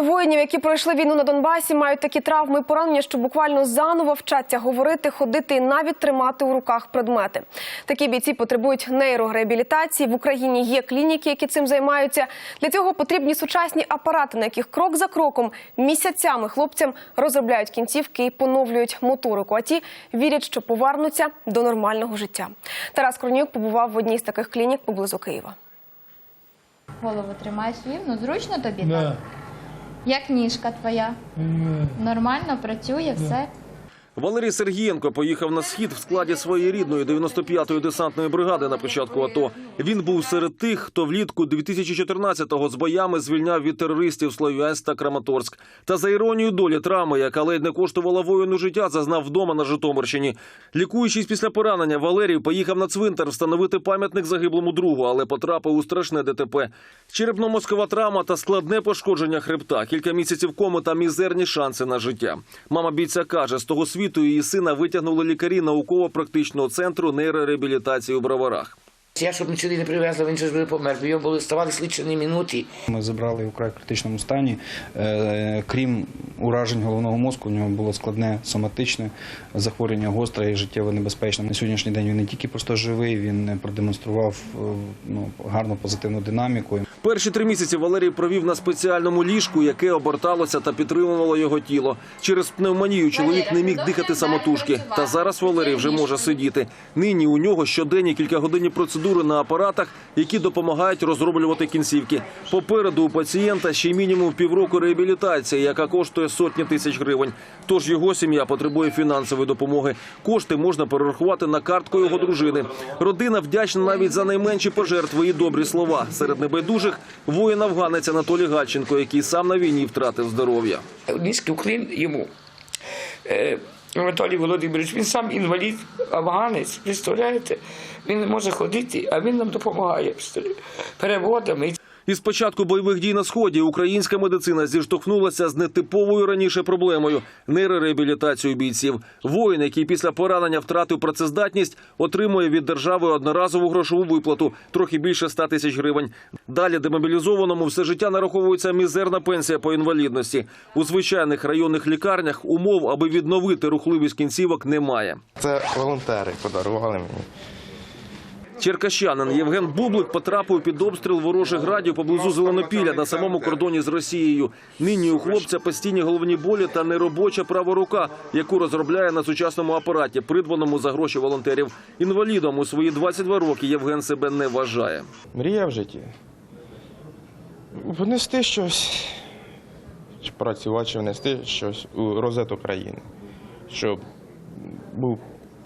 Багато воїнів, які пройшли війну на Донбасі, мають такі травми і поранення, що буквально заново вчаться говорити, ходити і навіть тримати у руках предмети. Такі бійці потребують нейрореабілітації. В Україні є клініки, які цим займаються. Для цього потрібні сучасні апарати, на яких крок за кроком місяцями хлопцям розробляють кінцівки і поновлюють моторику. А ті вірять, що повернуться до нормального життя. Тарас Корнюк побував в одній з таких клінік поблизу Києва. Голову тримаєш рівно, зручно тобі Да. так? Як ніжка твоя? Нормально працює все? Валерій Сергієнко поїхав на схід в складі своєї рідної 95-ї десантної бригади на початку АТО. Він був серед тих, хто влітку 2014-го з боями звільняв від терористів Слов'янськ та Краматорськ. Та за іронією долі травми, яка ледь не коштувала воїну життя, зазнав вдома на Житомирщині. Лікуючись після поранення, Валерій поїхав на цвинтар встановити пам'ятник загиблому другу, але потрапив у страшне ДТП. Черепно-мозкова травма та складне пошкодження хребта, кілька місяців коми та мізерні шанси на життя. Мама бійця каже, з того світу її сина витягнули лікарі науково-практичного центру нейрореабілітації у Броварах. Я щоб нічого не привезли, він же ж би помер. бо Його були ставали слідчені минуті. Ми забрали його в край критичному стані. Е, Крім уражень головного мозку, у нього було складне соматичне захворювання, гостре і життєво небезпечне. На сьогоднішній день він не тільки просто живий, він продемонстрував е, ну, гарну позитивну динаміку. Перші три місяці Валерій провів на спеціальному ліжку, яке оберталося та підтримувало його тіло. Через пневмонію чоловік не міг дихати самотужки. Та зараз Валерій вже може сидіти. Нині у нього щоденні кількагодинні процедури на апаратах, які допомагають розроблювати кінцівки. Попереду у пацієнта ще мінімум півроку реабілітації, яка коштує сотні тисяч гривень. Тож його сім'я потребує фінансової допомоги. Кошти можна перерахувати на картку його дружини. Родина вдячна навіть за найменші пожертви і добрі слова. Серед небайдужих воїн афганець Анатолій Гальченко, який сам на війні втратив здоров'я. Низький уклін йому. Е, Анатолій Володимирович, він сам інвалід, афганець, представляєте? Він не може ходити, а він нам допомагає переводами. Із початку бойових дій на сході українська медицина зіштовхнулася з нетиповою раніше проблемою нейрореабілітацією бійців. Воїн, який після поранення втратив працездатність, отримує від держави одноразову грошову виплату трохи більше 100 тисяч гривень. Далі демобілізованому все життя нараховується мізерна пенсія по інвалідності. У звичайних районних лікарнях умов, аби відновити рухливість кінцівок, немає. Це волонтери подарували мені. Черкащанин Євген Бублик потрапив під обстріл ворожих градів поблизу Зеленопілля на самому кордоні з Росією. Нині у хлопця постійні головні болі та неробоча права рука, яку розробляє на сучасному апараті, придбаному за гроші волонтерів. Інвалідом у свої 22 роки Євген себе не вважає. Мрія в житті. Внести щось, працювати, внести щось у розету країни, щоб був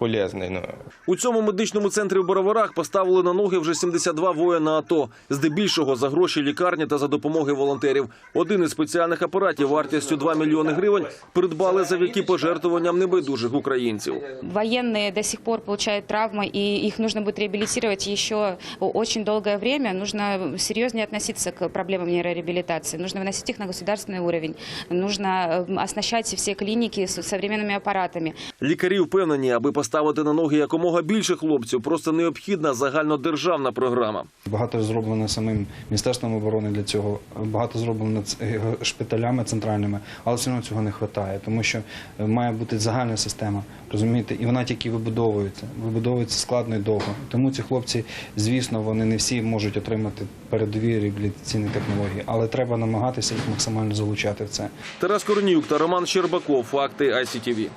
полезний. Ну. У цьому медичному центрі в Бороварах поставили на ноги вже 72 воїна АТО, здебільшого за гроші лікарні та за допомоги волонтерів. Один із спеціальних апаратів вартістю 2 мільйони гривень придбали завдяки пожертвуванням небайдужих українців. Военные до сих пор получают травмы, и их нужно будет реабилитировать еще очень долгое время. Нужно серьезнее относиться к проблемам нейрореабилитации. Нужно выносить их на государственный уровень. Нужно э, оснащать все клиники с современными аппаратами. Лікарі впевнені, аби поставити на ноги якомога більше хлопців, просто необхідна загальнодержавна програма. Багато зроблено самим міністерством оборони для цього, багато зроблено е, шпиталями центральними, але все одно цього не вистачає, тому що е, має бути загальна система, розумієте, і вона тільки вибудовується. Вибудовується складно і довго. Тому ці хлопці, звісно, вони не всі можуть отримати передові реабілітаційні технології, але треба намагатися їх максимально залучати в це. Тарас Корніюк та Роман Щербаков. Факти ICTV.